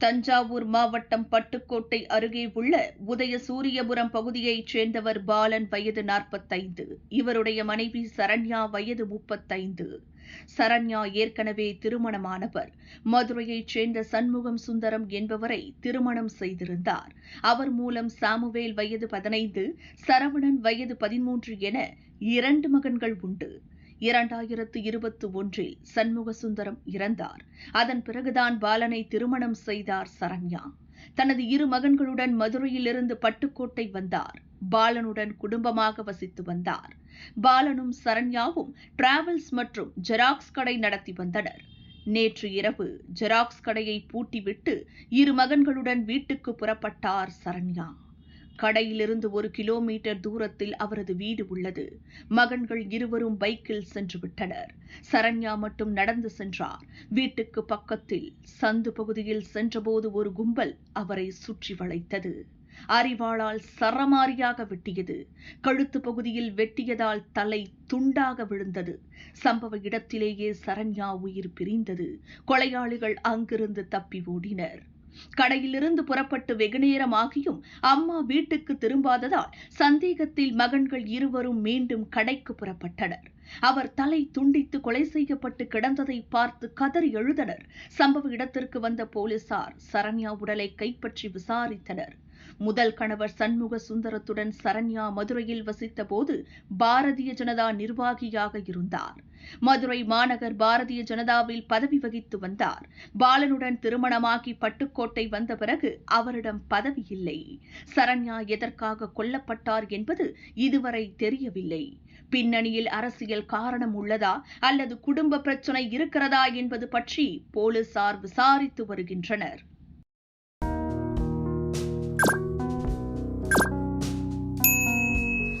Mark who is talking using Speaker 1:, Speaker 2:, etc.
Speaker 1: தஞ்சாவூர் மாவட்டம் பட்டுக்கோட்டை அருகே உள்ள உதயசூரியபுரம் பகுதியைச் சேர்ந்தவர் பாலன் வயது நாற்பத்தைந்து இவருடைய மனைவி சரண்யா வயது முப்பத்தைந்து. சரண்யா ஏற்கனவே திருமணமானவர். மதுரையைச் சேர்ந்த சண்முகம் சுந்தரம் என்பவரை திருமணம் செய்திருந்தார். அவர் மூலம் சாமுவேல் வயது பதினைந்து சரவணன் வயது பதிமூன்று என இரண்டு மகன்கள் உண்டு. இரண்டாயிரத்து இருபத்தி ஒன்றில் சண்முகசுந்தரம் இறந்தார். அதன் பிறகுதான் பாலனை திருமணம் செய்தார் சரண்யா. தனது இரு மகன்களுடன் மதுரையிலிருந்து பட்டுக்கோட்டை வந்தார். பாலனுடன் குடும்பமாக வசித்து வந்தார். பாலனும் சரண்யாவும் டிராவல்ஸ் மற்றும் ஜெராக்ஸ் கடை நடத்தி வந்தனர். நேற்று இரவு ஜெராக்ஸ் கடையை பூட்டிவிட்டு இரு மகன்களுடன் வீட்டுக்கு புறப்பட்டார் சரண்யா. கடையிலிருந்து ஒரு கிலோமீட்டர் தூரத்தில் அவரது வீடு உள்ளது. மகன்கள் இருவரும் பைக்கில் சென்று விட்டனர். சரண்யா மட்டும் நடந்து சென்றார். வீட்டுக்கு பக்கத்தில் சந்து பகுதியில் சென்றபோது ஒரு கும்பல் அவரை சுற்றி வளைத்தது. அறிவாளால் சரமாரியாக வெட்டியது. கழுத்து பகுதியில் வெட்டியதால் தலை துண்டாக விழுந்தது. சம்பவ இடத்திலேயே சரண்யா உயிர் பிரிந்தது. கொலையாளிகள் அங்கிருந்து தப்பி ஓடினர். கடையிலிருந்து புறப்பட்டு வெகுநேரமாகியும் அம்மா வீட்டுக்கு திரும்பாததால் சந்தேகத்தில் மகன்கள் இருவரும் மீண்டும் கடைக்கு புறப்பட்டனர். அவர் தலை துண்டித்து கொலை செய்யப்பட்டு கிடந்ததை பார்த்து கதறி எழுதனர் சம்பவ இடத்திற்கு வந்த போலீசார் சரண்யா உடலை கைப்பற்றி விசாரித்தனர். முதல் கணவர் சண்முக சுந்தரத்துடன் சரண்யா மதுரையில் வசித்த போது பாரதிய ஜனதா நிர்வாகியாக இருந்தார். மதுரை மாநகர் பாரதிய ஜனதாவில் பதவி வகித்து வந்தார். பாலனுடன் திருமணமாகி பட்டுக்கோட்டை வந்த பிறகு அவரிடம் பதவி இல்லை. சரண்யா எதற்காக கொல்லப்பட்டார் என்பது இதுவரை தெரியவில்லை. பின்னணியில் அரசியல் காரணம் உள்ளதா அல்லது குடும்ப பிரச்சனை இருக்கிறதா என்பது பற்றி போலீசார் விசாரித்து வருகின்றனர்.